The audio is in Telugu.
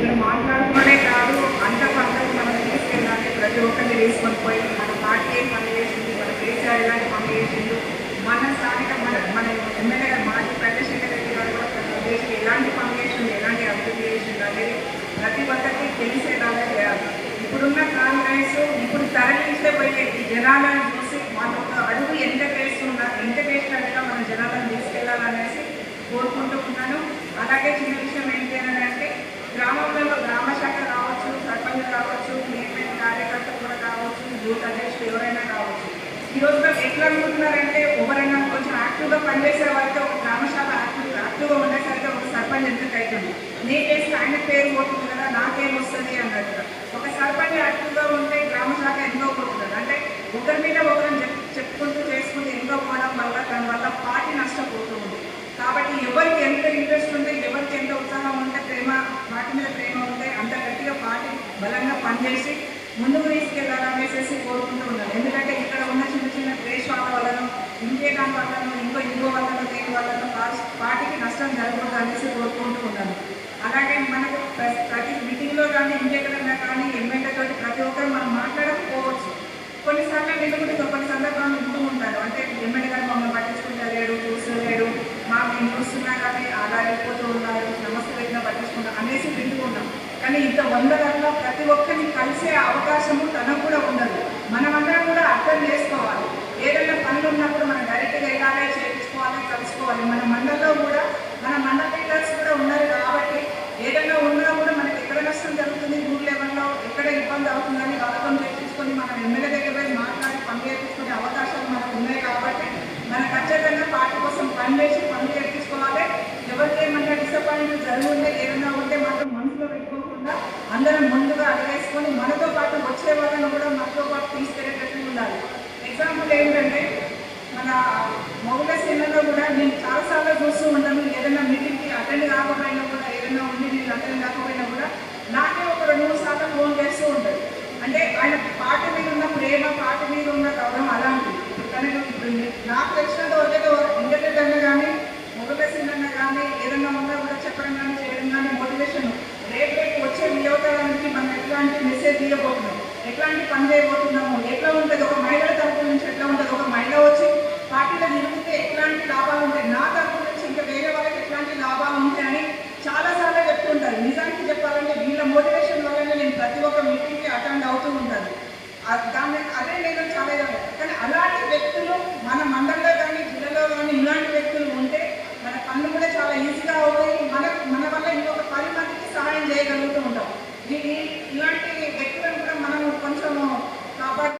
ఇక్కడ మాట్లాడుకునే కాదు అంత పంటలు మనం తీసుకెళ్ళాలి. ప్రతి ఒక్కరిని తీసుకొని పోయి మన పార్టీ ఏం పని చేసింది మన కేసీఆర్ ఎలాంటి పని మన స్థానిక మన మన ఎమ్మెల్యే గారు మాజీ ప్రజశేఖర రెడ్డి గారు కూడా మన దేశం ఎలాంటి పని ఎలాంటి అభివృద్ధి చేసింది అనేది ప్రతి ఒక్కరికి తెలిసేలాగా చేయాలి. ఇప్పుడున్న కాంగ్రెస్ ఇప్పుడు తరలించే పోయే ఈ జనాలను చూసి మన ఒక అడుగు ఎంత వేస్తున్నా ఎంత వేసినట్టుగా మన జనాలను తీసుకెళ్ళాలనేసి కోరుకుంటూ ఉన్నాను. అలాగే చిన్న ఈరోజు ఈ ఎట్లా అనుకుంటున్నారంటే ఎవరైనా కొంచెం యాక్టివ్గా పనిచేసే వారితో ఒక గ్రామశాఖ యాక్టివ్ యాక్టివ్గా ఉండేసరికి ఒక సర్పంచ్ ఎందుకు అవుతుంది నీకేసి ఆయన పేరు పోతుంది కదా నాకేం వస్తుంది అన్నట్టుగా ఒక సర్పంచ్ యాక్టివ్గా ఉంటే గ్రామశాఖ ఎన్నో ఎంతో పోతుంది అంటే ఒకరి మీద ఒకరిని చెప్ చెప్పుకుంటూ చేసుకుంటూ ఎంతో పోవడం వల్ల దాని వల్ల పార్టీ నష్టపోతుంది. కాబట్టి ఎవరికి ఎంత ఇంట్రెస్ట్ ఉంటే ఎవరికి ఎంత ఉత్సాహం ఉంటే ప్రేమ పార్టీ మీద ప్రేమ ఉంటే అంత గట్టిగా పార్టీ బలంగా పనిచేసి ముందుకు తీసుకెళ్ళాలనేసి కోరుకుంటూ ఉన్నాను ఎందుకంటే ఇక్కడ ఉన్న చిన్న చిన్న ద్వేషాల వలన ఇంకే దాని ఇంకో ఇంకో వలన దేని వలన పా- పార్టీకి నష్టం జరగకూడదు అనేసి కోరుకుంటూ ఉన్నాను అలాగే మనకు ప్రతి మీటింగ్లో కానీ ఇంకెక్కడన్నా కానీ ఎమ్మెల్యేతో ప్రతి ఒక్కరు మనం మాట్లాడకపోవచ్చు. కొన్నిసార్లు నేను కొన్ని సందర్భాలు ఉంటూ ఉంటాను అంటే ఎమ్మెల్యే గారు మమ్మల్ని పట్టించుకుంటలేడు చూస్తలేడు మా మేము చూస్తున్నా కానీ అలా వెళ్ళిపోతూ ఉన్నారు నమస్తే వెళ్ళినా పట్టించుకుంటాం అనేసి వింటూ కానీ ఇంత వంద ప్రతి ఒక్కరిని కలిసే అవకాశము తనకు కూడా ఉండదు. మనమందరం కూడా అర్థం చేసుకోవాలి. ఏదైనా ఉన్నప్పుడు మనం డైరెక్ట్గా వెళ్ళాలి చేయించుకోవాలి కలుసుకోవాలి మన మండలంలో కూడా మన మండల లీడర్స్ కూడా ఉన్నారు కాబట్టి ఏదైనా ఉన్నా కూడా మనకి ఎక్కడ నష్టం జరుగుతుంది ఊర్ లెవెల్లో ఎక్కడ ఇబ్బంది అవుతుందని వాళ్ళతో చేయించుకొని మనం ఎమ్మెల్యే దగ్గర పోయి మాట్లాడి పని చేయించుకునే అవకాశాలు మనకు ఉన్నాయి కాబట్టి మన ఖచ్చితంగా పార్టీ కోసం పని చేసి పని చేయించుకోవాలి. ఎవరికి ఏమన్నా డిసప్పాయింట్ జరుగుంటే ఏదైనా ఉంటే మాత్రం మనసులో పెట్టుకోకుండా అందరం ముందుగా అడిగేసుకొని మనతో పాటు వచ్చే వాళ్ళని కూడా మనతో పాటు తీసుకెళ్ళేటట్టు ఉండాలి. ఎగ్జాంపుల్ ఏంటంటే మన మొగల సేనలో కూడా నేను చాలాసార్లు చూస్తూ ఉంటాను. ఏదైనా మీటింగ్కి అటెండ్ కాకపోయినా కూడా ఏదైనా ఉండి నేను అటెండ్ కాకపోయినా కూడా నాకే ఒక రెండు మూడు సార్లు ఫోన్ చేస్తూ ఉంటాడు అంటే ఆయన పాట మీద ఉన్న ప్రేమ పాట మీద ఉన్న గౌరవం అలాంటిది తనకు నాకు తెలిసినంత వరకు ఇంటర్నెట్ కానీ మొగల సినిమా కానీ ఏదైనా ఉన్నా కూడా చెప్పడం కానీ చేయడం కానీ మోటివేషన్ రేపు రేపు వచ్చే వినియోగానికి మనం ఎట్లాంటి మెసేజ్ ఇవ్వబోతున్నాం? ఎట్లాంటి పని చేయబోతున్నాము? ఎట్లా ఉంటుంది? ఒక మహిళ తరపు నుంచి ఎట్లా ఉంటుంది ఒక మహిళ వచ్చి పార్టీలో నిలిపితే ఎట్లాంటి లాభాలు ఉంటాయి నా తరపు నుంచి ఇంకా వేరే వాళ్ళకి ఎట్లాంటి లాభాలు ఉంటాయని చాలా సార్లు చెప్తుంటారు నిజానికి చెప్పాలంటే వీళ్ళ మోటివేషన్ వల్లనే నేను ప్రతి ఒక్క మీటింగ్కి అటెండ్ అవుతూ ఉంటాను ఆ- దాన్ని అదే నేను చాలా ఇష్టం. కానీ అలాంటి వ్యక్తులు మన మండలంలో కానీ జిల్లాలో కానీ ఇలాంటి వ్యక్తులు ఉంటే మన పనులు కూడా చాలా ఈజీగా అవుతాయి మన మన వల్ల ఇంకొక పది మందికి సహాయం చేయగలుగుతూ ఉంటాం. దీన్ని ఇలాంటి